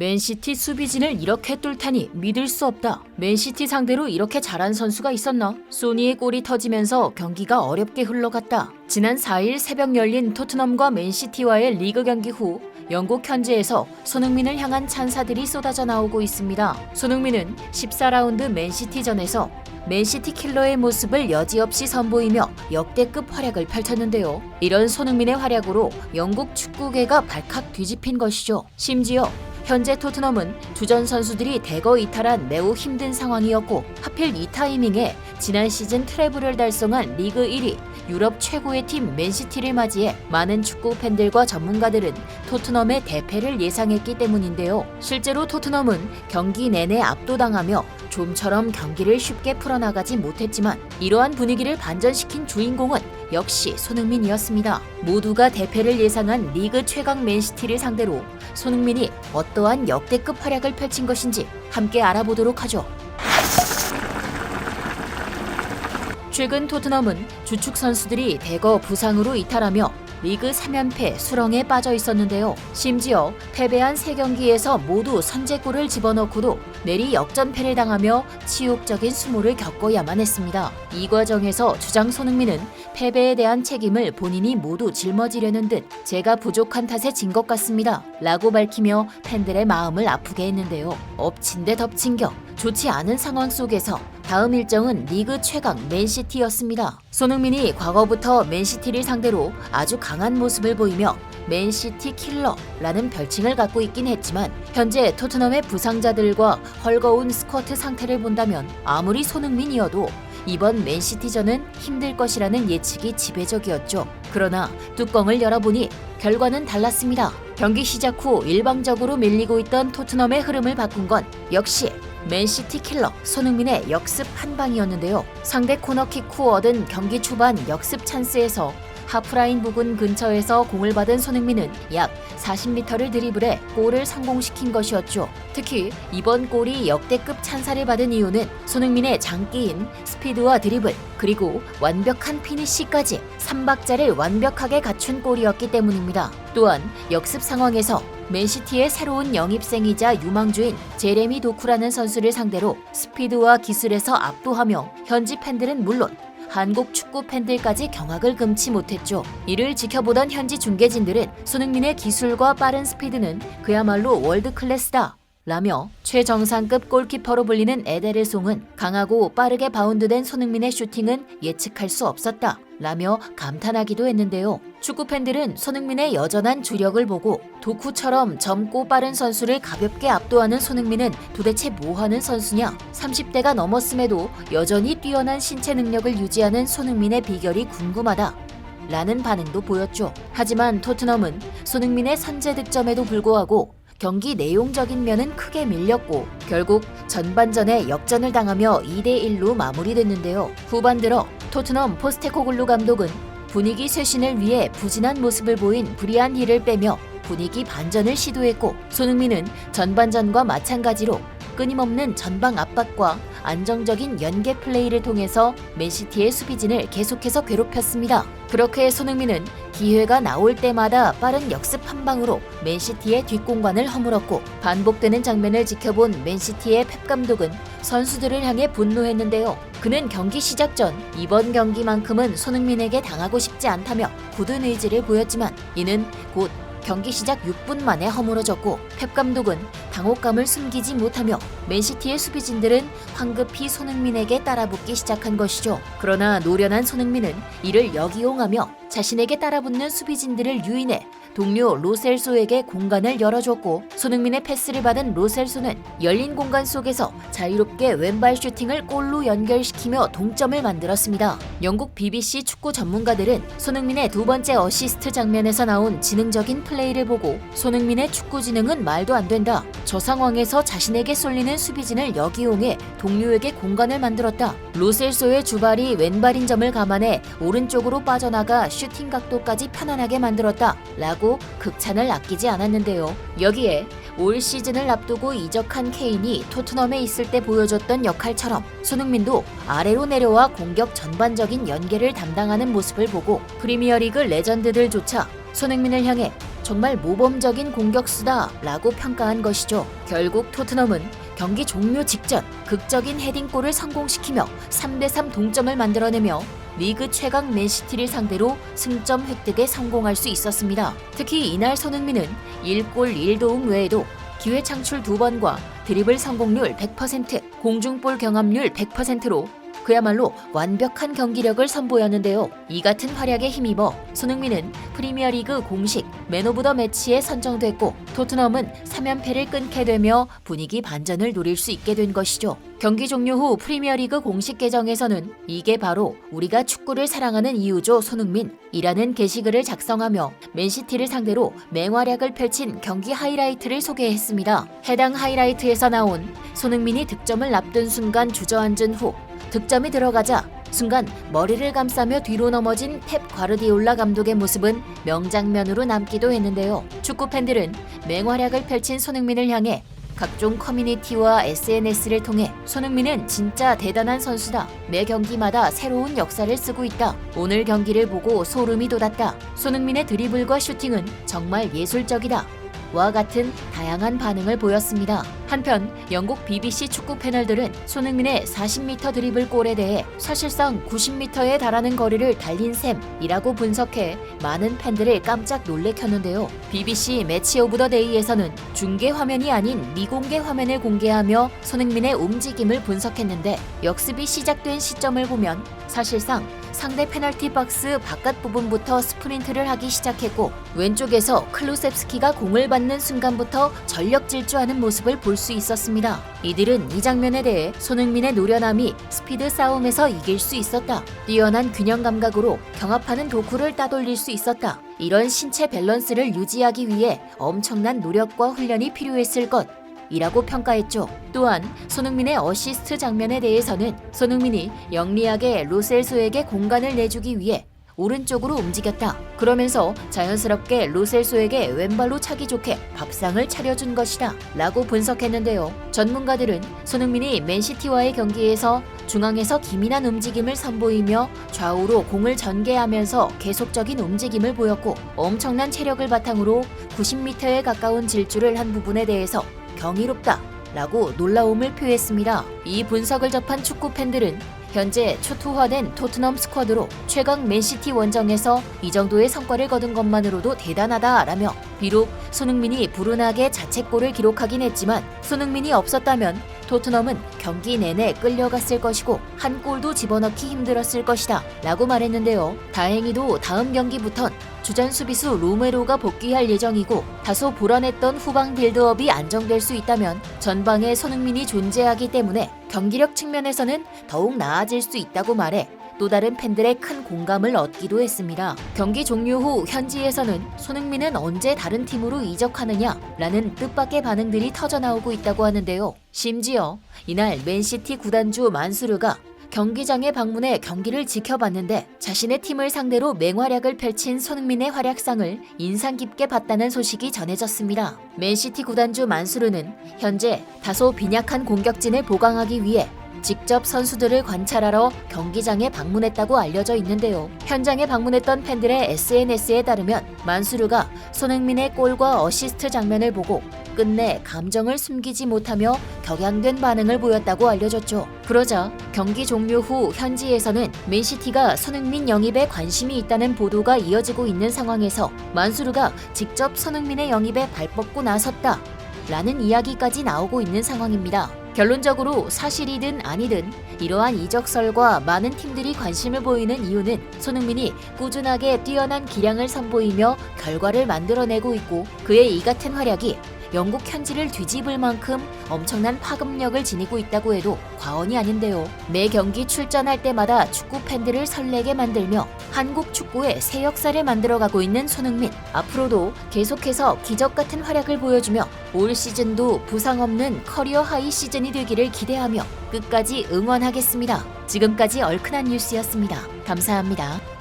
맨시티 수비진을 이렇게 뚫다니 믿을 수 없다. 맨시티 상대로 이렇게 잘한 선수가 있었나? 소니의 골이 터지면서 경기가 어렵게 흘러갔다. 지난 4일 새벽 열린 토트넘과 맨시티와의 리그 경기 후 영국 현지에서 손흥민을 향한 찬사들이 쏟아져 나오고 있습니다. 손흥민은 14라운드 맨시티전에서 맨시티 킬러의 모습을 여지없이 선보이며 역대급 활약을 펼쳤는데요. 이런 손흥민의 활약으로 영국 축구계가 발칵 뒤집힌 것이죠. 심지어 현재 토트넘은 주전 선수들이 대거 이탈한 매우 힘든 상황이었고 하필 이 타이밍에 지난 시즌 트래블을 달성한 리그 1위 유럽 최고의 팀 맨시티를 맞이해 많은 축구 팬들과 전문가들은 토트넘의 대패를 예상했기 때문인데요. 실제로 토트넘은 경기 내내 압도당하며 좀처럼 경기를 쉽게 풀어나가지 못했지만 이러한 분위기를 반전시킨 주인공은 역시 손흥민이었습니다. 모두가 대패를 예상한 리그 최강 맨시티를 상대로 손흥민이 어떠한 역대급 활약을 펼친 것인지 함께 알아보도록 하죠. 최근 토트넘은 주축 선수들이 대거 부상으로 이탈하며 리그 3연패 수렁에 빠져 있었는데요. 심지어 패배한 3경기에서 모두 선제골을 집어넣고도 내리 역전패를 당하며 치욕적인 수모를 겪어야만 했습니다. 이 과정에서 주장 손흥민은 패배에 대한 책임을 본인이 모두 짊어지려는 듯 제가 부족한 탓에 진 것 같습니다. 라고 밝히며 팬들의 마음을 아프게 했는데요. 엎친 데 덮친 격 좋지 않은 상황 속에서 다음 일정은 리그 최강 맨시티였습니다. 손흥민이 과거부터 맨시티를 상대로 아주 강한 모습을 보이며 맨시티 킬러라는 별칭을 갖고 있긴 했지만 현재 토트넘의 부상자들과 헐거운 스쿼트 상태를 본다면 아무리 손흥민이어도 이번 맨시티전은 힘들 것이라는 예측이 지배적이었죠. 그러나 뚜껑을 열어보니 결과는 달랐습니다. 경기 시작 후 일방적으로 밀리고 있던 토트넘의 흐름을 바꾼 건 역시 맨시티 킬러 손흥민의 역습 한 방이었는데요. 상대 코너킥 후 얻은 경기 초반 역습 찬스에서 하프라인 부근 근처에서 공을 받은 손흥민은 약 40m를 드리블해 골을 성공시킨 것이었죠. 특히 이번 골이 역대급 찬사를 받은 이유는 손흥민의 장기인 스피드와 드리블 그리고 완벽한 피니시까지 3박자를 완벽하게 갖춘 골이었기 때문입니다. 또한 역습 상황에서 맨시티의 새로운 영입생이자 유망주인 제레미 도쿠라는 선수를 상대로 스피드와 기술에서 압도하며 현지 팬들은 물론 한국 축구 팬들까지 경악을 금치 못했죠. 이를 지켜보던 현지 중계진들은 손흥민의 기술과 빠른 스피드는 그야말로 월드 클래스다. 라며 최정상급 골키퍼로 불리는 에데르 송은 강하고 빠르게 바운드된 손흥민의 슈팅은 예측할 수 없었다. 라며 감탄하기도 했는데요. 축구 팬들은 손흥민의 여전한 주력을 보고 도쿠처럼 젊고 빠른 선수를 가볍게 압도하는 손흥민은 도대체 뭐 하는 선수냐? 30대가 넘었음에도 여전히 뛰어난 신체 능력을 유지하는 손흥민의 비결이 궁금하다. 라는 반응도 보였죠. 하지만 토트넘은 손흥민의 선제 득점에도 불구하고 경기 내용적인 면은 크게 밀렸고 결국 전반전에 역전을 당하며 2대1로 마무리됐는데요. 후반 들어 토트넘 포스테코글루 감독은 분위기 쇄신을 위해 부진한 모습을 보인 브리안 힐을 빼며 분위기 반전을 시도했고 손흥민은 전반전과 마찬가지로 끊임없는 전방 압박과 안정적인 연계 플레이를 통해서 맨시티의 수비진을 계속해서 괴롭혔습니다. 그렇게 손흥민은 기회가 나올 때마다 빠른 역습 한 방으로 맨시티의 뒷공간을 허물었고 반복되는 장면을 지켜본 맨시티의 펩 감독은 선수들을 향해 분노했는데요. 그는 경기 시작 전 이번 경기만큼은 손흥민에게 당하고 싶지 않다며 굳은 의지를 보였지만 이는 곧 경기 시작 6분 만에 허물어졌고 펩 감독은 당혹감을 숨기지 못하며 맨시티의 수비진들은 황급히 손흥민에게 따라붙기 시작한 것이죠. 그러나 노련한 손흥민은 이를 역이용하며 자신에게 따라붙는 수비진들을 유인해 동료 로셀소에게 공간을 열어줬고 손흥민의 패스를 받은 로셀소는 열린 공간 속에서 자유롭게 왼발 슈팅을 골로 연결시키며 동점을 만들었습니다. 영국 BBC 축구 전문가들은 손흥민의 두 번째 어시스트 장면에서 나온 지능적인 플레이를 보고 손흥민의 축구 지능은 말도 안 된다. 저 상황에서 자신에게 쏠리는 수비진을 역이용해 동료에게 공간을 만들었다. 로셀소의 주발이 왼발인 점을 감안해 오른쪽으로 빠져나가 슈팅 각도까지 편안하게 만들었다. 라고 극찬을 아끼지 않았는데요. 여기에 올 시즌을 앞두고 이적한 케인이 토트넘에 있을 때 보여줬던 역할처럼 손흥민도 아래로 내려와 공격 전반적인 연계를 담당하는 모습을 보고 프리미어리그 레전드들조차 손흥민을 향해 정말 모범적인 공격수다 라고 평가한 것이죠. 결국 토트넘은 경기 종료 직전 극적인 헤딩골을 성공시키며 3대3 동점을 만들어내며 리그 최강 맨시티를 상대로 승점 획득에 성공할 수 있었습니다. 특히 이날 손흥민은 1골 1도움 외에도 기회 창출 2번과 드리블 성공률 100%, 공중볼 경합률 100%로 그야말로 완벽한 경기력을 선보였는데요. 이 같은 활약에 힘입어 손흥민은 프리미어리그 공식 맨 오브 더 매치에 선정됐고 토트넘은 3연패를 끊게 되며 분위기 반전을 노릴 수 있게 된 것이죠. 경기 종료 후 프리미어리그 공식 계정에서는 이게 바로 우리가 축구를 사랑하는 이유죠 손흥민 이라는 게시글을 작성하며 맨시티를 상대로 맹활약을 펼친 경기 하이라이트를 소개했습니다. 해당 하이라이트에서 나온 손흥민이 득점을 앞둔 순간 주저앉은 후 득점이 들어가자 순간 머리를 감싸며 뒤로 넘어진 펩 과르디올라 감독의 모습은 명장면으로 남기도 했는데요. 축구 팬들은 맹활약을 펼친 손흥민을 향해 각종 커뮤니티와 SNS를 통해 손흥민은 진짜 대단한 선수다. 매 경기마다 새로운 역사를 쓰고 있다. 오늘 경기를 보고 소름이 돋았다. 손흥민의 드리블과 슈팅은 정말 예술적이다. 와 같은 다양한 반응을 보였습니다. 한편 영국 BBC 축구 패널들은 손흥민의 40m 드리블 골에 대해 사실상 90m에 달하는 거리를 달린 셈이라고 분석해 많은 팬들을 깜짝 놀래켰는데요. BBC 매치 오브 더 데이에서는 중계 화면이 아닌 미공개 화면을 공개하며 손흥민의 움직임을 분석했는데 역습이 시작된 시점을 보면 사실상 상대 페널티 박스 바깥 부분부터 스프린트를 하기 시작했고 왼쪽에서 클루셉스키가 공을 받는 순간부터 전력 질주하는 모습을 볼 수 있었습니다. 이들은 이 장면에 대해 손흥민의 노련함이 스피드 싸움에서 이길 수 있었다. 뛰어난 균형 감각으로 경합하는 도구를 따돌릴 수 있었다. 이런 신체 밸런스를 유지하기 위해 엄청난 노력과 훈련이 필요했을 것. 이라고 평가했죠. 또한 손흥민의 어시스트 장면에 대해서는 손흥민이 영리하게 로셀소에게 공간을 내주기 위해 오른쪽으로 움직였다. 그러면서 자연스럽게 로셀소에게 왼발로 차기 좋게 밥상을 차려준 것이다. 라고 분석했는데요. 전문가들은 손흥민이 맨시티와의 경기에서 중앙에서 기민한 움직임을 선보이며 좌우로 공을 전개하면서 계속적인 움직임을 보였고 엄청난 체력을 바탕으로 90m에 가까운 질주를 한 부분에 대해서 경이롭다. 라고 놀라움을 표했습니다. 이 분석을 접한 축구 팬들은 현재 초토화된 토트넘 스쿼드로 최강 맨시티 원정에서 이 정도의 성과를 거둔 것만으로도 대단하다라며 비록 손흥민이 불운하게 자책골을 기록하긴 했지만 손흥민이 없었다면 토트넘은 경기 내내 끌려갔을 것이고 한 골도 집어넣기 힘들었을 것이다 라고 말했는데요. 다행히도 다음 경기부턴 주전 수비수 로메로가 복귀할 예정이고 다소 불안했던 후방 빌드업이 안정될 수 있다면 전방에 손흥민이 존재하기 때문에 경기력 측면에서는 더욱 나아질 수 있다고 말해 또 다른 팬들의 큰 공감을 얻기도 했습니다. 경기 종료 후 현지에서는 손흥민은 언제 다른 팀으로 이적하느냐라는 뜻밖의 반응들이 터져나오고 있다고 하는데요. 심지어 이날 맨시티 구단주 만수르가 경기장에 방문해 경기를 지켜봤는데 자신의 팀을 상대로 맹활약을 펼친 손흥민의 활약상을 인상 깊게 봤다는 소식이 전해졌습니다. 맨시티 구단주 만수르는 현재 다소 빈약한 공격진을 보강하기 위해 직접 선수들을 관찰하러 경기장에 방문했다고 알려져 있는데요. 현장에 방문했던 팬들의 SNS에 따르면 만수르가 손흥민의 골과 어시스트 장면을 보고 끝내 감정을 숨기지 못하며 격양된 반응을 보였다고 알려졌죠. 그러자 경기 종료 후 현지에서는 맨시티가 손흥민 영입에 관심이 있다는 보도가 이어지고 있는 상황에서 만수르가 직접 손흥민의 영입에 발뻗고 나섰다. 라는 이야기까지 나오고 있는 상황입니다. 결론적으로 사실이든 아니든 이러한 이적설과 많은 팀들이 관심을 보이는 이유는 손흥민이 꾸준하게 뛰어난 기량을 선보이며 결과를 만들어내고 있고 그의 이 같은 활약이 영국 현지를 뒤집을 만큼 엄청난 파급력을 지니고 있다고 해도 과언이 아닌데요. 매 경기 출전할 때마다 축구 팬들을 설레게 만들며 한국 축구의 새 역사를 만들어가고 있는 손흥민. 앞으로도 계속해서 기적 같은 활약을 보여주며 올 시즌도 부상 없는 커리어 하이 시즌이 되기를 기대하며 끝까지 응원하겠습니다. 지금까지 얼큰한 뉴스였습니다. 감사합니다.